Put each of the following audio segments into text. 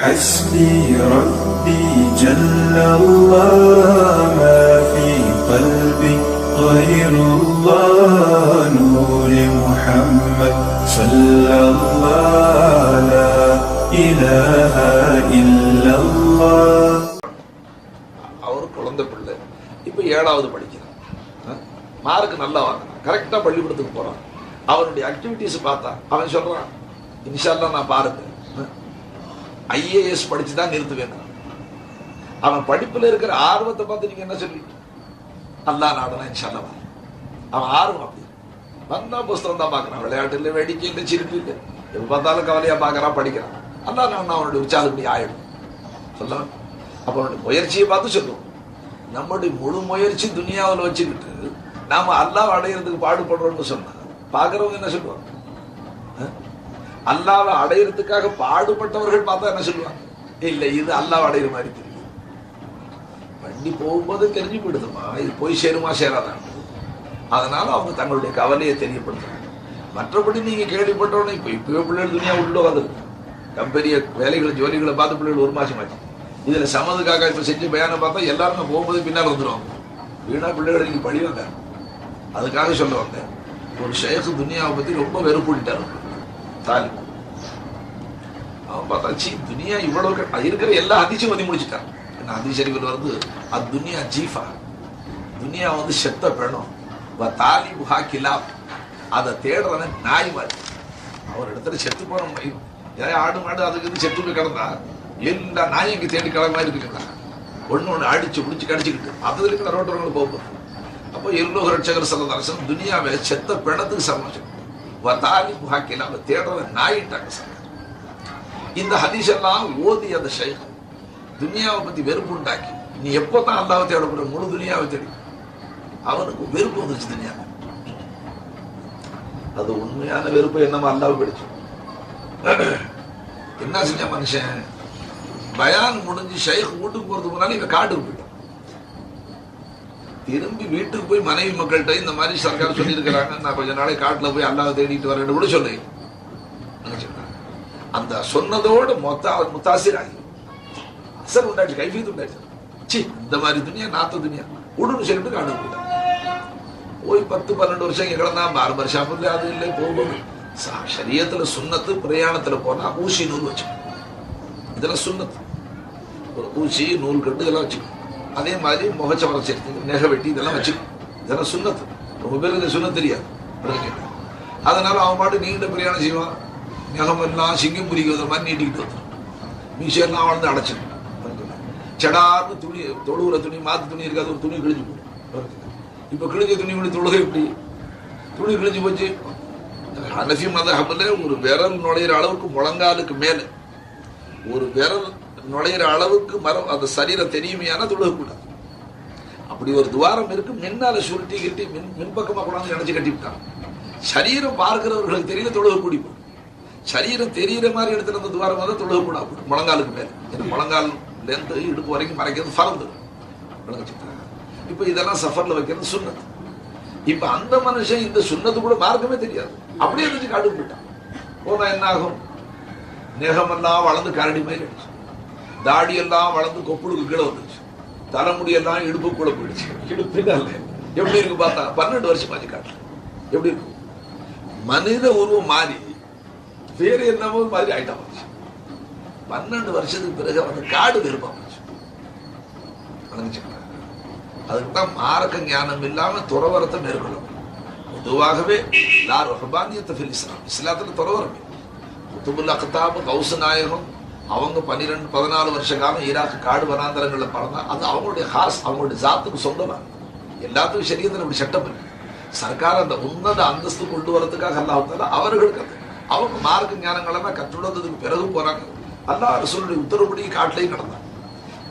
حسبي ربي جل الله ما في قلبي غير الله نور محمد صلى الله لا إله إلا الله அவர் குழந்தை பிள்ளை இப்போ ஏழாவது படிக்கிறான் அஹ், மார்க் நல்லா வாங்கினான் கரெக்டாக பள்ளிக்கூடத்துக்கு போகிறான் அவனுடைய ஆக்டிவிட்டீஸ் பார்த்தா அவன் சொல்கிறான் இன்ஷால்லா நான் பாருங்க ஐஏஎஸ் படிச்சு தான் நிறுத்துவேன். அவன் படிப்பில் இருக்கிற ஆர்வத்தை பார்த்து நீங்கள் என்ன சொல்லுவீங்க அல்லா நாடனா இன்ஷால்லா அவன் ஆர்வம் அப்படி. வந்தா புஸ்தகம் தான் பார்க்குறான். விளையாட்டு இல்லை வேடிக்கை இல்லை சிரிப்பு இல்லை. எப்ப பார்த்தாலும் கவலையாக பார்க்குறான் படிக்கிறான். அல்லா நான் அவனுடைய உற்சாகப்படி ஆயிடும். சொல்லலாம் அப்போ அவனுடைய முயற்சியை பார்த்து சொல்லுவோம். நம்முடைய முழு முயற்சி துனியாவில் வச்சுக்கிட்டு நாம அல்லாஹ் அடையிறதுக்கு பாடுபடுறோம்னு சொன்னா பார்க்குறவங்க என்ன சொல்லுவாங்க? அல்லாவை அடையிறதுக்காக பாடுபட்டவர்கள் பார்த்தா என்ன சொல்லுவாங்க? இல்லை இது அல்லாஹ் அடையிற மாதிரி தெரியும் வண்டி போகும்போது தெரிஞ்சு போயிடுதுமா இது போய் சேருமா சேராதான் அதனால அவங்க தங்களுடைய கவலையை தெரியப்படுத்துறாங்க. மற்றபடி நீங்க கேள்விப்பட்டோன்னே இப்போ இப்பவே பிள்ளைகள் துணியா உள்ள அது கம்பெனிய வேலைகளை ஜோலிகளை பார்த்து பிள்ளைகள் ஒரு மாசம் ஆச்சு. இதுல சமதுக்காக இப்ப செஞ்சு பயானம் பார்த்தா எல்லாருமே போகும்போது பின்னால் வந்துருவாங்க. வீணா பிள்ளைகள் இன்னைக்கு பழி வந்தாங்க. அதுக்காக சொல்ல வந்தேன். ஒரு ஷேக் துனியாவை பத்தி ரொம்ப வெறுப்புட்டாரு தாலி அவன் பார்த்தா சீ துனியா இவ்வளவு இருக்கிற எல்லா அதிசயம் வந்து முடிச்சுட்டான் என்ன அதிசரிவில் வருது அது துனியா ஜீஃபா. துனியா வந்து செத்த பெணும் வ தாலி புகா கிலாப். அதை தேடுறவன் நாய் மாதிரி அவர் இடத்துல செத்து போன மயில் ஏன் ஆடு மாடு அதுக்கு வந்து செத்து போய் கிடந்தா எல்லா நாயும் தேடி கிடந்த மாதிரி இருக்குங்களா ஒன்று ஒன்று அடிச்சு பிடிச்சி கடிச்சுக்கிட்டு அது இருக்கிற ரோட்டவங்களை போகும் அப்போ எல்லோ ரட்சகர் தரசன் துனியாவை செத்த பிணத்துக்கு சமாளிச்சு வ தாலி புஹா தேடுறத தேடுறவன் நாயிட்டாங்க சார். இந்த ஹதீஷெல்லாம் ஓதி அந்த ஷைக். துனியாவை பத்தி வெறுப்பு உண்டாக்கி நீ எப்போ தான் அல்லாவை தேடப்படுற முழு துனியாவை தேடி. அவனுக்கு வெறுப்பு வந்துச்சு துனியா அது உண்மையான வெறுப்பு என்னமோ அல்லாவை பிடிச்சு. என்ன செஞ்ச மனுஷன்? பயான் முடிஞ்சு ஷைக் வீட்டுக்கு போறதுக்கு முன்னாடி இவன் காட்டுக்கு போயிட்டு திரும்பி வீட்டுக்கு போய் மனைவி மக்கள்கிட்ட இந்த மாதிரி சர்க்கார் சொல்லியிருக்கிறாங்க. நான் கொஞ்ச நாளை காட்டுல போய் அல்லாவை தேடிட்டு வரேன்னு கூட சொல்லு அந்த சொன்னதோடு மொத்த முத்தாசிர் ஆகி அசர் உண்டாச்சு கைஃபீத் உண்டாச்சு. சி இந்த மாதிரி துணியா நாத்த துணியா. உடுன்னு சொல்லிட்டு காடு போய் பத்து பன்னெண்டு வருஷம் எங்கடனா கிடந்தா பார்பர் ஷாப் அது இல்லை போகும் சரியத்துல சுண்ணத்து பிரயாணத்துல போனா ஊசி நூல் வச்சுக்கணும். இதெல்லாம் சுண்ணத்து. ஒரு ஊசி நூல் கட்டு இதெல்லாம் வச்சுக்கணும். அதே மாதிரி முகச்ச சேர்த்து நெகை வெட்டி இதெல்லாம் வச்சுக்கணும் இதெல்லாம் சுண்ணத்து. ரொம்ப பேருக்கு இந்த தெரியாது. அதனால அவன் பாட்டு நீண்ட பிரயாணம் செய்வான். நெகம் எல்லாம் சிங்கம் புரிக்கிற மாதிரி நீட்டிக்கிட்டு வந்துடும். மீசையெல்லாம் வளர்ந்து அடைச்சிடும். செடார்னு துணி தொழுவுற துணி மாத்து துணி இருக்காது ஒரு துணி கிழிஞ்சு போடும். இப்போ கிழிஞ்ச துணி கூட தொழுகை எப்படி துணி கிழிஞ்சு போச்சு. ஹனஃபி மதஹபில் ஒரு விரல் நுழையிற அளவுக்கு முழங்காலுக்கு மேலே. ஒரு விரல் நுழையிற அளவுக்கு மரம் அந்த சரீரம் தெரியுமையான தொழுகக்கூடாது அப்படி ஒரு துவாரம் இருக்கு மின்னால சுருட்டி கட்டி மின் மின்பக்கமாக கொண்டாந்து நினைச்சு கட்டி விட்டாங்க. சரீரம் பார்க்கிறவர்களுக்கு தெரியல தொழுக கூடி சரீரம் தெரியிற மாதிரி இடத்துல அந்த துவாரம் வந்து தொழுக கூடாது முழங்காலுக்கு மேல. ஏன்னா முழங்கால்லேருந்து இடுப்பு வரைக்கும் மறைக்கிறது பறந்து இப்போ இதெல்லாம் சஃபர்ல வைக்கிறது சுண்ணத்து. இப்ப அந்த மனுஷன் இந்த சுண்ணத்து கூட மார்க்கமே தெரியாது. அப்படியே இருந்துச்சு காட்டுக்கு போயிட்டான். போனா என்ன ஆகும் நேகமெல்லாம் வளர்ந்து கரடி மாதிரி தாடியெல்லாம் வளர்ந்து கொப்புளுக்கு கீழே வந்துச்சு தலைமுடியெல்லாம் இடுப்புக்குள்ள போயிடுச்சு. இடுப்பு எப்படி இருக்கு பார்த்தா பன்னெண்டு வருஷம் ஆச்சு காட்டு எப்படி இருக்கும் மனித உருவம் மாறி வேறு என்னமோ மாதிரி ஆயிட்டா போச்சு. பன்னெண்டு வருஷத்துக்கு பிறகு அவனுக்கு காடு விருப்பம் போச்சு. அதுக்கு தான் மார்க்க ஞானம் இல்லாம துறவரத்தை மேற்கொள்ளும் பொதுவாகவே லார் ரஹபானியத்தை இஸ்லாம் இஸ்லாத்துல துறவரமே. குத்துபுல்லா கத்தாபு கௌசு நாயகம் அவங்க பன்னிரெண்டு பதினாலு வருஷ காலம் ஈராக் காடு வனாந்தரங்களில் பறந்தா அது அவங்களுடைய ஹாஸ் அவங்களுடைய ஜாத்துக்கு சொந்தமாக எல்லாத்துக்கும் சரியத்தில் அப்படி சட்டம் இல்லை சர்க்கார் அந்த உன்னத அந்தஸ்து கொண்டு வரதுக்காக அல்லாஹால அவர்களுக்கு அது. அவங்க மார்க்க ஞானங்களெல்லாம் கற்றுள்ளதுக்கு பிறகு போறாங்க. அல்லாஹ் அரசுடைய உத்தரவுப்படி காட்டிலையும் நடந்தாங்க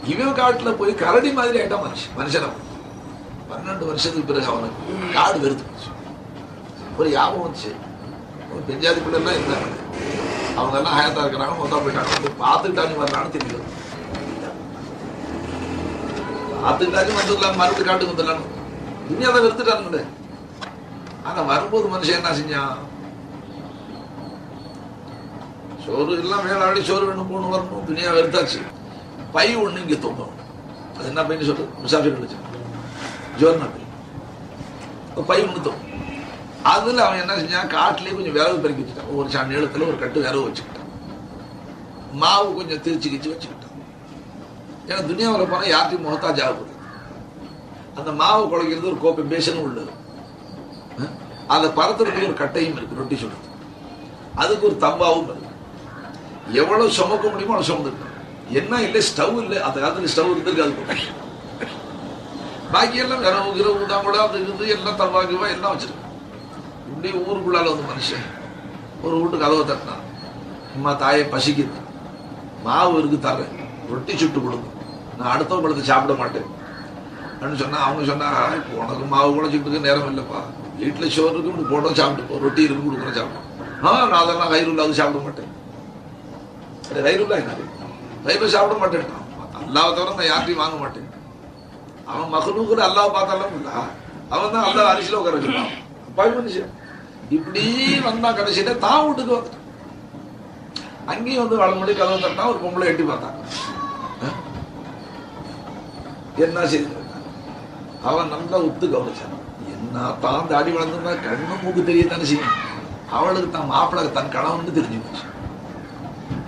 இவன் காட்டில் போய் கரடி மாதிரி ஆகிட்டான் மனுஷன் மனுஷனை? பன்னெண்டு வருஷத்துக்கு பிறகு அவனுக்கு காடு வெறுத்து போச்சு ஒரு ஞாபகம் வந்துச்சு. ஒரு பெஞ்சாதி பிள்ளைலாம் இருந்தாங்க அவங்க எல்லாம் ஹயத்தா இருக்கிறாங்க மொத்தம் போயிட்டாங்க. வந்து பார்த்துக்கிட்டாங்க வரலான்னு தெரியும் பார்த்துக்கிட்டாங்க வந்துடலாம் மருந்து காட்டுக்கு வந்துடலாம் இனி அதை வெறுத்துட்டானுங்க ஆனா வரும்போது மனுஷன் என்ன செஞ்சான்? சோறு எல்லாம் மேலாடி சோறு வேணும் போகணும் வரணும் துணியா வெறுத்தாச்சு. பை ஒண்ணு இங்க தோணும் அது என்ன பையன் சொல்லு. முசாஃபிர் வச்சு ஜோர்னா பை. பை ஒண்ணு தொங்கும். அதில் அவன் என்ன செஞ்சான்? காட்டுலயே கொஞ்சம் விரவு பெருக்கி வச்சுட்டான். ஒரு சாண் நீளத்துல ஒரு கட்டு விரவு வச்சுக்கிட்டான். மாவு கொஞ்சம் திருச்சி கிச்சு வச்சுக்கிட்டான். ஏன்னா துணியாவில் போனால் யார்ட்டையும் முகத்தாஜ் ஆகுது அந்த மாவு குழைக்கிறது ஒரு கோப்பை பேசனும் உள்ளது. அந்த பரத்துறதுக்கு ஒரு கட்டையும் இருக்கு ரொட்டி சுடுறது. அதுக்கு ஒரு தம்பாவும் இருக்கு. எவ்வளவு சுமக்க முடியுமோ அவ்வளவு சுமந்துருக்கணும். என்ன இல்லை ஸ்டவ் இல்லை. அந்த காலத்தில் ஸ்டவ் இருந்திருக்கு அது பாக்கி எல்லாம் இரவு கிரவு தான் கூட அது இருந்து எல்லாம் தவாக்குவா எல்லாம் வச்சிருக்கு. இப்படி ஊருக்குள்ளால வந்து மனுஷன். ஒரு வீட்டு கதவை தட்டினான் அம்மா தாயை பசிக்குது. மாவு இருக்கு தரேன் ரொட்டி சுட்டு கொடுங்க. நான் அடுத்த பழத்தை சாப்பிட மாட்டேன். அப்படின்னு சொன்னா அவங்க சொன்னாங்க இப்போ உனக்கு மாவு கூட சுட்டுக்கு நேரம் இல்லைப்பா. வீட்டில் சோறு இருக்கு இப்படி போட்டோம் சாப்பிட்டு ரொட்டி இருக்கு கொடுக்குறேன் சாப்பிடும் ஆ நான் அதெல்லாம் கயிறுள்ள அது சாப்பிட மாட்டேன். அது கயிறுள்ள என்ன கயிறு சாப்பிட மாட்டேன். அல்லாவை தவிர நான் யார்ட்டையும் வாங்க மாட்டேன். அவன் மகனுக்கு அல்லாவை பார்த்தாலும் இல்லை. அவன் தான் அல்லா அரிசியில் உட்கார வச்சுருப்பான் பாய் மனுஷன். இப்படி வந்தா கடைசியில தான் வீட்டுக்கு வந்துட்டான். அங்கேயும் வந்து வளமுடி கதவு தட்டா ஒரு பொம்பளை எட்டி பார்த்தாங்க என்ன செய்து அவன் நல்லா உத்து கவனிச்சான். என்ன தான் தாடி வளர்ந்துருந்தா கண்ணு மூக்கு தெரியத்தானே செய்யும். அவளுக்கு தான் மாப்பிள்ளை தன் கணவன் தெரிஞ்சு போச்சு.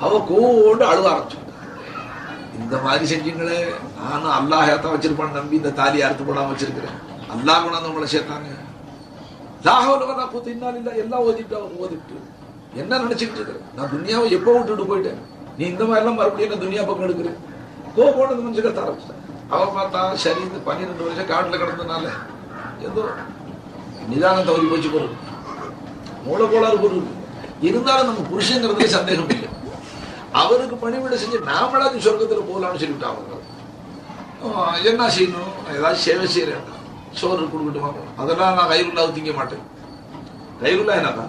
அவ கோடு அழுவ ஆரம்பிச்சு இந்த மாதிரி செஞ்சீங்களே நானும் அல்லாஹத்தான் வச்சிருப்பான்னு நம்பி இந்த தாலி அறுத்து போடாம வச்சிருக்கிறேன். அல்லாஹ் கொண்டாந்து உங்களை சேர்த்தாங்க. லாகவலவனா கூத்து இன்னால் இல்ல எல்லாம் ஓதிட்டு அவன் ஓதிட்டு. என்ன நினைச்சுக்கிட்டு இருக்கிறேன் நான் துனியாவை எப்போ விட்டுட்டு போயிட்டேன்? நீ இந்த மாதிரி எல்லாம் மறுபடியும் என்ன துனியா பக்கம் எடுக்கிறேன் கோ போனது மனுஷன் கத்த ஆரம்பிச்சிட்டேன். அவன் பார்த்தா சரி இந்த பன்னிரெண்டு வருஷம் காட்டுல கிடந்தனால ஏதோ நிதானம் தவறி போச்சு பொருள் மூல கோளாறு பொருள் இருந்தாலும் நம்ம புருஷங்கிறதுல சந்தேகம் இல்லை. அவருக்கு பணிவிட செஞ்சு நாமளாச்சும் சொர்க்கத்தில் போகலாம்னு சொல்லிவிட்டாங்க என்ன செய்யணும்? நான் ஏதாவது சேவை செய்யறேன் சோறு கொடுக்கட்டுமா அதெல்லாம் நான் கைருல்லாவுக்கு திங்க மாட்டேன். கைருல்லா என்னக்கா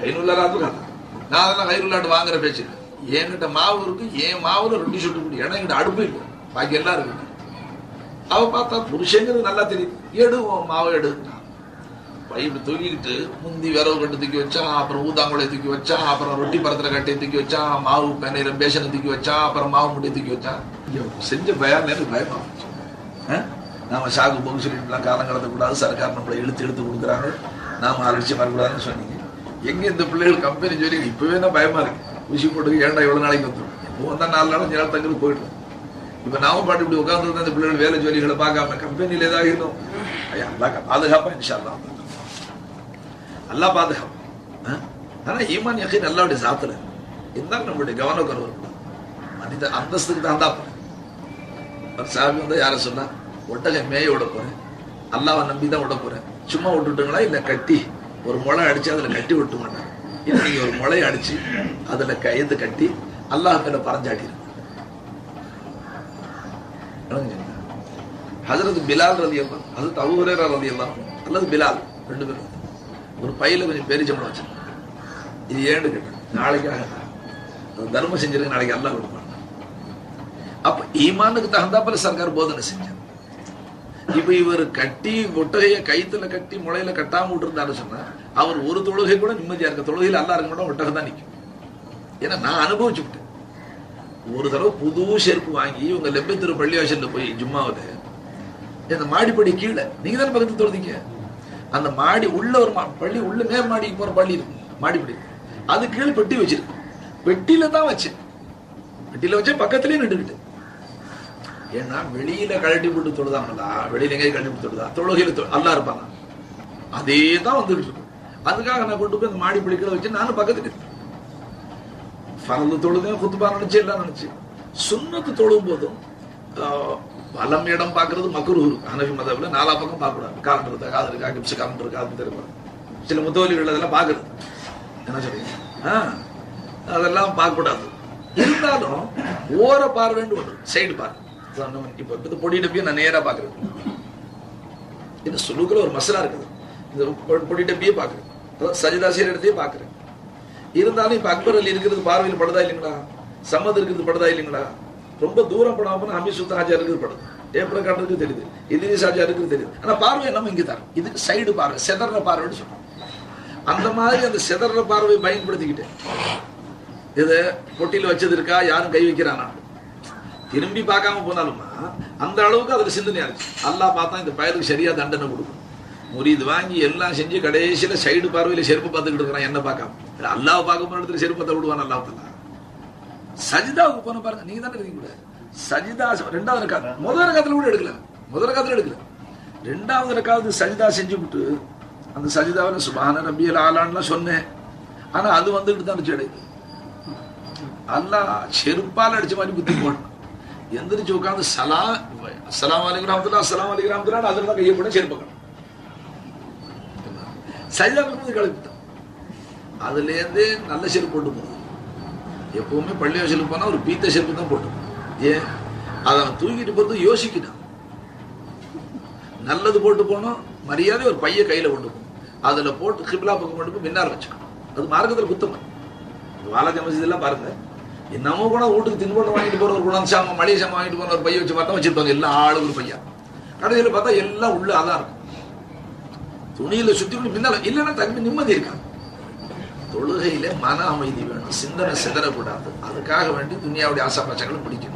கைருல்லா ராத்துக்கா நான் அதெல்லாம் கைருல்லாட்டு வாங்குற பேச்சு என்கிட்ட மாவு இருக்கு என் மாவுல ரொட்டி சுட்டு குடி. ஏன்னா என்கிட்ட அடுப்பு இல்லை. பாக்கி எல்லாம் இருக்கு. அவ பார்த்தா புருஷங்கிறது நல்லா தெரியும் எடு மாவை எடு. பைப்பு தூக்கிக்கிட்டு முந்தி விரவு கட்டு தூக்கி வச்சான் அப்புறம் ஊதாங்குழையை தூக்கி வச்சான் அப்புறம் ரொட்டி பரத்துல கட்டையை தூக்கி வச்சான் மாவு பெண்ணையில பேஷனை தூக்கி வச்சான் அப்புறம் மாவு முட்டையை தூக்கி வச்சான். செஞ்ச பயம் எனக்கு பயமா? ஆ? நாம சாகு போக சொல்லிட்டுலாம் காலம் கடத்தக்கூடாது சர்க்கார் நம்மளை இழுத்து இழுத்து கொடுக்குறாங்க. நாம அலட்சியம் வரக்கூடாதுன்னு சொன்னீங்க. எங்க இந்த பிள்ளைகள் கம்பெனி சொல்லி இப்பவே தான் பயமா இருக்கு. ஊசி போட்டு ஏன்டா எவ்வளவு நாளைக்கு வந்துடும் இப்போ வந்தா நாலு நாள் அஞ்சு நாள் தங்கிட்டு போயிடும் இப்ப நாம பாட்டு இப்படி உட்காந்துருந்தா இந்த பிள்ளைகள் வேலை ஜோலிகளை பார்க்காம கம்பெனியில் ஏதாவது இருந்தோம். ஐயா அல்லா பாதுகாப்பா இன்ஷா அல்லாஹ் அல்லா பாதுகாப்பு ஆனா ஈமான் யக்கீன் அல்லாவுடைய சாத்துல இருந்தாலும் நம்மளுடைய கவனம் இருக்கணும். மனித அந்தஸ்துக்கு தான் தான் ஒரு சாமி வந்து யார சொன்னா? ஒட்டகை மேய விட போறேன். அல்லாவை நம்பி தான் விட போறேன். சும்மா விட்டுட்டுங்களா? இல்ல கட்டி. ஒரு முளை அடிச்சு அதுல கட்டி விட்டு மாட்டேன் நீங்க ஒரு முளையை அடிச்சு அதுல கயந்து கட்டி அல்லாஹ் மேல பறஞ்சாட்டிரு ஹசரத் பிலால் ரதி எல்லாம் ஹசரத் அபுஹுரேரா ரதி எல்லாம் அல்லது பிலால் ரெண்டு பேரும். ஒரு பையில கொஞ்சம் பெரிச்சம்பளம் வச்சிருக்கேன் இது ஏன்னு கேட்டேன். நாளைக்காக அது தர்மம் செஞ்சிருக்கு நாளைக்கு அல்லாஹ் கொடுப்பாங்க. அப்ப ஈமானுக்கு தகுந்தாப்புல சர்க்கார் போதனை செஞ்சார் இப்ப இவர் கட்டி ஒட்டகைய கைத்துல கட்டி முளையில கட்டாம விட்டுருந்தாரு சொன்னா அவர் ஒரு தொழுகை கூட நிம்மதியா இருக்க தொழுகையில் அல்லா இருக்க மாட்டோம் ஒட்டகை தான் நிற்கும் ஏன்னா நான் அனுபவிச்சுக்கிட்டேன். ஒரு தடவை புது செருப்பு வாங்கி உங்க லெம்பத்திரு பள்ளிவாசல்ல போய் ஜும்மாவில் இந்த மாடிப்படி கீழே நீங்க தானே பக்கத்துல தொழுதிங்க? அந்த மாடி உள்ள ஒரு மா- பள்ளி உள்ள மேல் மாடிக்கு போற பள்ளி இருக்கு மாடிப்படி. அது கீழே பெட்டி வச்சிருக்கு. பெட்டியில தான் வச்சேன். பெட்டியில வச்சேன் பக்கத்துலயே நின்றுக்கிட்டு. ஏன்னா வெளியில கழட்டி போட்டு தொழுதாங்களா வெளியில எங்கேயும் கழட்டி போட்டு தொழுதா? தொழுகையில தொ- அல்லா இருப்பாங்க அதே தான் வந்துகிட்டு இருக்கும் அதுக்காக நான் கொண்டு போய் அந்த மாடி பிடிக்கல வச்சு நானும் பக்கத்துக்கு இருக்கேன். ஃபரது தொழுதேன் குத்துபா நினைச்சு எல்லாம் நினைச்சு. சுண்ணத்து தொழும் போதும் வலம் இடம் பார்க்கறது மக்குரு ஹனஃபி மதவில் நாலா பக்கம் பார்க்கக்கூடாது. காலண்டர் இருக்கா காது இருக்கா கிப்ஸ் காலண்டர் இருக்கா அது தெரியும் சில முத்தவலிகள் அதெல்லாம் பார்க்கறது. என்ன சொல்றீங்க ஆ, அதெல்லாம் பார்க்கக்கூடாது. இருந்தாலும் ஓர பார்வைன்னு ஒன்று சைடு பார்வை இப்போ இப்போ பொடி டப்பியை நான் நேரா பார்க்குறேன் இந்த சுலுக்கில் ஒரு மசாலா இருக்குது. இந்த பொ- பொடி டப்பியே பார்க்குறேன் அதான் சஜிதா இடத்தையே பார்க்குறேன் இருந்தாலும் இப்போ அக்பர் அலி இருக்கிறது பார்வையில் படுதா இல்லைங்களா? சம்மத் இருக்கிறது படுதா இல்லைங்களா? ரொம்ப தூரம் படாமல் போனா ஹமீத் சுல்தான் ஆஜா இருக்கிறது படுது. ஏப்ரல் காட்டுறதுக்கு தெரியுது. இதிரிஸ் ஆஜா இருக்குது தெரியுது. ஆனால் பார்வை நம்ம இங்கே தான் இதுக்கு சைடு பார்வை செதற பார்வைன்னு சொல்றோம். அந்த மாதிரி அந்த செதற பார்வை பயன்படுத்திக்கிட்டு இது பொட்டியில் வச்சது இருக்கா? யாரும் கை வைக்கிறானா? திரும்பி பார்க்காம போனாலுமா அந்த அளவுக்கு அதில் சிந்தனையா இருந்துச்சு அல்லாஹ் பார்த்தா இந்த பயலுக்கு சரியா தண்டனை கொடுக்கும். முறிது வாங்கி எல்லாம் செஞ்சு கடைசியில சைடு பார்வையில செருப்பு பார்த்துக்கிட்டு இருக்கிறான் என்ன பார்க்காம. அல்லாஹ் பார்க்க போன இடத்துல செருப்பத்தை விடுவான் அல்லாஹ் சஜிதாவுக்கு போன பாருங்க நீங்க தானே இருக்கீங்க கூட. சஜிதா ரெண்டாவது ரக்காத் முதல் ரக்காத்துல கூட எடுக்கல. முதல் ரக்காத்துல எடுக்கல. ரெண்டாவது ரக்காவது சஜிதா செஞ்சு விட்டு அந்த சஜிதாவில் சுபான ரபியல் ஆலான்லாம் சொன்னேன். ஆனால் அது வந்துக்கிட்டு தான் இருந்துச்சு இடையில. அல்லாஹ் செருப்பால் அடிச்ச மாதிரி புத்தி போடணும். எந்திரிச்சு உட்காந்து சலா அஸ்லாம் அலி கிராமத்துல அஸ்லாம் அலி ரஹமத்துல்லா அதில் தான் கையப்பட செருப்பக்கணும் சஜிதா பண்ணும்போது கிளப்பிட்டான் அதுலேருந்தே நல்ல செருப்பு போட்டு போகணும். எப்பவுமே பள்ளி வாசலுக்கு போனா ஒரு பீத்த செருப்பு தான் போட்டு ஏன்? அதை அவன் தூக்கிட்டு போகிறது யோசிக்கிட்டான் நல்லது போட்டு போனோம் மரியாதை ஒரு பைய கையில கொண்டு போகணும். அதுல போட்டு கிப்லா பக்கம் கொண்டு போய் மின்னார் வச்சுக்கணும். அது மார்க்கத்தில் குத்தம். வாலாஜி மசிதெல்லாம் பாருங்க. என்னமோ கூட வீட்டுக்கு தின்பண்டம் வாங்கிட்டு போற ஒரு குணம் மளிகை சாமான் வாங்கிட்டு போற ஒரு பைய வச்சு பார்த்தா வச்சிருப்பாங்க. எல்லா ஆளு ஒரு பையன். கடைசியில் பார்த்தா எல்லாம் உள்ள அதான் இருக்கும். துணியில சுத்தி பின்னால இல்லைன்னா தம்பி நிம்மதி இருக்காது. தொழுகையில மன அமைதி வேணும். சிந்தனை சிதறக்கூடாது. அதுக்காக வேண்டி துனியாவுடைய ஆசாபாசங்களை பிடிக்கணும்.